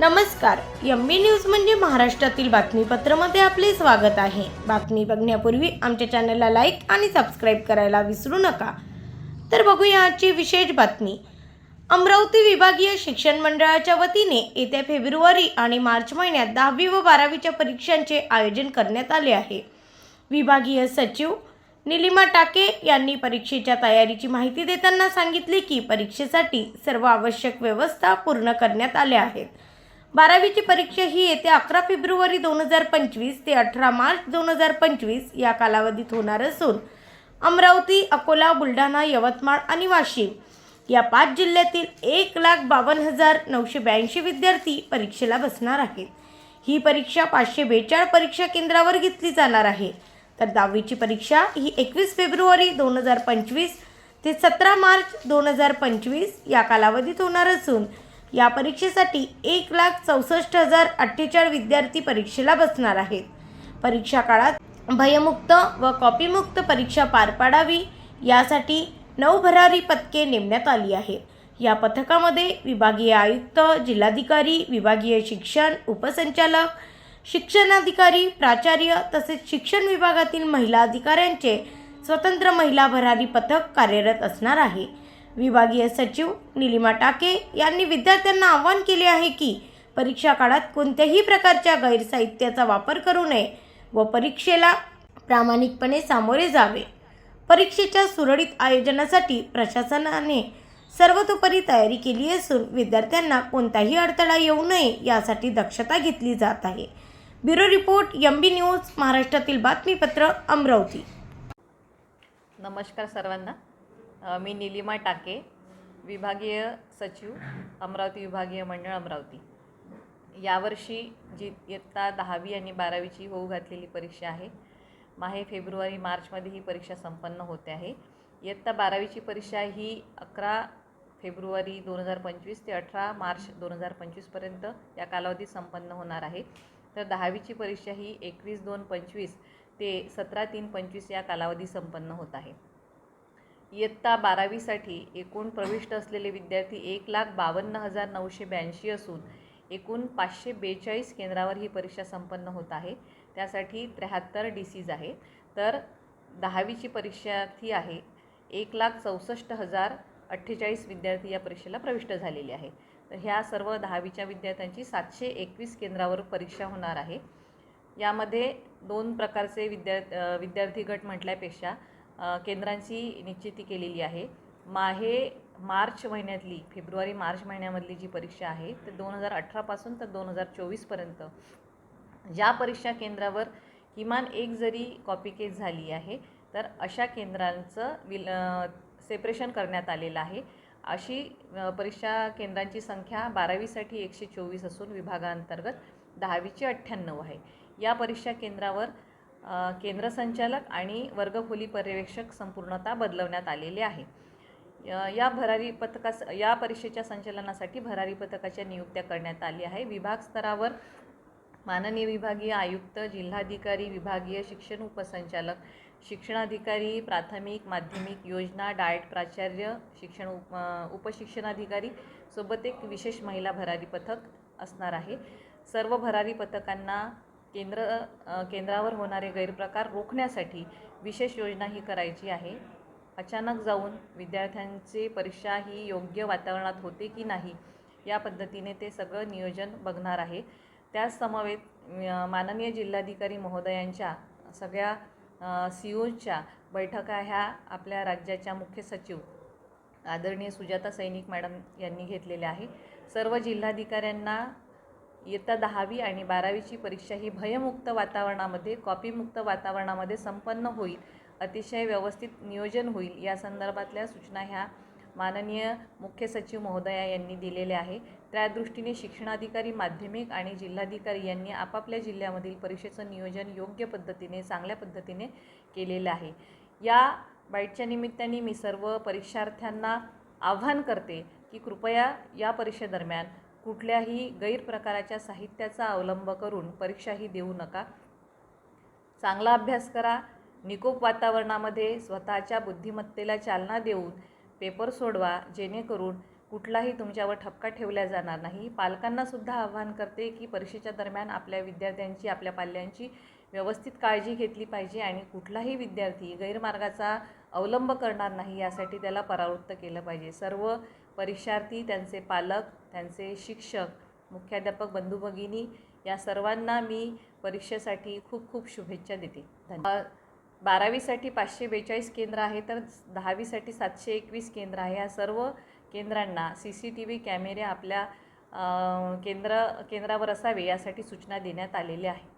नमस्कार. M B news म्हणजे महाराष्ट्रातील बातमीपत्रामध्ये आपले स्वागत आहे. बातमी बघण्यापूर्वी आमच्या चॅनलला लाईक आणि सबस्क्राईब करायला विसरू नका. तर बघूया आजची विशेष बातमी. अमरावती विभागीय शिक्षण मंडळाच्या वतीने येत्या फेब्रुवारी आणि मार्च महिन्यात दहावी व बारावीच्या परीक्षांचे आयोजन करण्यात आले आहे. विभागीय सचिव निलिमा टाके यांनी परीक्षेच्या तयारीची माहिती देताना सांगितले की परीक्षेसाठी सर्व आवश्यक व्यवस्था पूर्ण करण्यात आल्या आहेत. बारावीची परीक्षा ही येत्या अकरा फेब्रुवारी दोन हजार पंचवीस ते अठरा मार्च दोन हजार पंचवीस या कालावधीत होणार असून अमरावती अकोला बुलढाणा यवतमाळ आणि वाशिम या पाच जिल्ह्यातील एक लाख बावन्न हजार नऊशे ब्याऐंशी विद्यार्थी परीक्षेला बसणार आहेत. ही परीक्षा पाचशे बेचाळ परीक्षा केंद्रावर घेतली जाणार आहे. तर दहावीची परीक्षा ही एकवीस फेब्रुवारी दोन हजार पंचवीस ते सतरा मार्च दोन हजार पंचवीस या कालावधीत होणार असून या परीक्षेसाठी एक लाख चौसष्ट हजार अठ्ठेचाळीस विद्यार्थी परीक्षेला बसणार आहेत. परीक्षा काळात भयमुक्त व कॉपीमुक्त परीक्षा पार पाडावी यासाठी नऊ भरारी पथके नेमण्यात आली आहेत. या पथकामध्ये विभागीय आयुक्त जिल्हाधिकारी विभागीय शिक्षण उपसंचालक शिक्षणाधिकारी प्राचार्य तसेच शिक्षण विभागातील महिला अधिकाऱ्यांचे स्वतंत्र महिला भरारी पथक कार्यरत असणार आहे. विभागीय सचिव निलिमा टाके यांनी विद्यार्थ्यांना आवाहन केले आहे की परीक्षा काळात कोणत्याही प्रकारच्या गैरसाहित्याचा वापर करू नये व परीक्षेला प्रामाणिकपणे सामोरे जावे. परीक्षेच्या सुरळीत आयोजनासाठी प्रशासनाने सर्वतोपरी तयारी केली असून विद्यार्थ्यांना कोणताही अडथळा येऊ नये यासाठी दक्षता घेतली जात आहे. Bureau report M B news महाराष्ट्रातील बातमीपत्र अमरावती. नमस्कार सर्वांना. मी निलिमा टाके विभागीय सचिव अमरावती विभागीय मंडळ अमरावती. यावर्षी जी इयत्ता दहावी आणि बारावीची होऊ घातलेली परीक्षा आहे माहे फेब्रुवारी मार्चमध्ये ही परीक्षा संपन्न होते आहे. इयत्ता बारावीची परीक्षा ही अकरा फेब्रुवारी दोन हजार पंचवीस ते अठरा मार्च दोन हजार पंचवीसपर्यंत या कालावधीत संपन्न होणार आहे. तर दहावीची परीक्षा ही एकवीस दोन पंचवीस ते सतरा तीन पंचवीस या कालावधी संपन्न होत आहे. इयत्ता बारावीसाठी एकूण प्रविष्ट असलेले विद्यार्थी एक लाख बावन्न हजार नऊशे ब्याऐंशी असून एकूण पाचशे बेचाळीस केंद्रावर ही परीक्षा संपन्न होत आहे. त्यासाठी त्र्याहत्तर डी सीज आहे तर दहावीची परीक्षार्थी आहे. एक लाख चौसष्ट हजार अठ्ठेचाळीस विद्यार्थी या परीक्षेला प्रविष्ट झालेले आहे. तर ह्या सर्व दहावीच्या विद्यार्थ्यांची सातशे एकवीस केंद्रावर परीक्षा होणार आहे. यामध्ये दोन प्रकारचे विद्या विद्यार्थी गट म्हटल्यापेक्षा केंद्रांची निश्चिती केलेली आहे. माहे मार्च महिन्यातली फेब्रुवारी मार्च महिन्यामधली जी परीक्षा आहे ते दोन हजार अठरापासून तर दोन हजार चोवीसपर्यंत ज्या परीक्षा केंद्रावर किमान एक जरी कॉपी केस झाली आहे तर अशा केंद्रांचं विल सेपरेशन करण्यात आलेलं आहे. अशी परीक्षा केंद्रांची संख्या बारावीसाठी एकशे चोवीस असून विभागांतर्गत दहावीची अठ्ठ्याण्णव आहे. या परीक्षा केंद्रावर केंद्र संचालक आणि वर्गखोली पर्यवेक्षक संपूर्णता बदलवण्यात आलेले आहे. या भरारी पथकास या परीक्षेच्या संचालनासाठी भरारी पथकाच्या नियुक्त्या करण्यात आली आहे. विभाग स्तरावर माननीय विभागीय आयुक्त जिल्हाधिकारी विभागीय शिक्षण उपसंचालक शिक्षणाधिकारी प्राथमिक माध्यमिक योजना डाएट प्राचार्य शिक्षण उप उपशिक्षणाधिकारी सोबत एक विशेष महिला भरारी पथक असणार आहे. सर्व भरारी पथकांना केंद्र केंद्रावर होणारे गैरप्रकार रोखण्यासाठी विशेष योजना ही करायची आहे. अचानक जाऊन विद्यार्थ्यांची परीक्षा ही योग्य वातावरणात होते की नाही या पद्धतीने ते सगळं नियोजन बघणार आहे. त्याच समवेत माननीय जिल्हाधिकारी महोदयांच्या सगळ्या सी ओच्या बैठका ह्या आपल्या राज्याच्या मुख्य सचिव आदरणीय सुजाता सैनिक मॅडम यांनी घेतलेल्या आहे. सर्व जिल्हाधिकाऱ्यांना इयत्ता दहावी आणि बारावीची परीक्षा ही भयमुक्त वातावरणामध्ये कॉपीमुक्त वातावरणामध्ये संपन्न होईल अतिशय व्यवस्थित नियोजन होईल या संदर्भातल्या सूचना ह्या माननीय मुख्य सचिव महोदया यांनी दिलेल्या आहे त्या दृष्टीने शिक्षणाधिकारी माध्यमिक आणि जिल्हाधिकारी यांनी आपापल्या जिल्ह्यामधील परीक्षेचं नियोजन योग्य पद्धतीने चांगल्या पद्धतीने केलेलं आहे. या बाईटच्या निमित्ताने मी सर्व परीक्षार्थ्यांना आव्हान करते की कृपया या परीक्षेदरम्यान कुठल्याही गैरप्रकाराच्या साहित्याचा अवलंब करून परीक्षाही देऊ नका. चांगला अभ्यास करा. निकोप वातावरणामध्ये स्वतःच्या बुद्धिमत्तेला चालना देऊन पेपर सोडवा जेणेकरून कुठलाही तुमच्यावर ठपका ठेवला जाणार नाही. पालकांनासुद्धा आव्हान करते की परीक्षेच्या दरम्यान आपल्या विद्यार्थ्यांची आपल्या पाल्यांची व्यवस्थित काळजी घेतली पाहिजे आणि कुठलाही विद्यार्थी गैरमार्गाचा अवलंब करणार नाही यासाठी त्याला परावृत्त केलं पाहिजे. सर्व परीक्षार्थी त्यांचे पालक त्यांचे शिक्षक मुख्याध्यापक बंधू भगिनी या सर्वांना मी परीक्षेसाठी खूप खूप शुभेच्छा देते. धन्यवाद. बारावीसाठी पाचशे बेचाळीस केंद्र आहे तर दहावीसाठी सातशे एकवीस केंद्र आहे. या सर्व केंद्रांना सी सी टी व्ही कॅमेरे आपल्या केंद्र केंद्रावर असावे यासाठी सूचना देण्यात आलेल्या आहे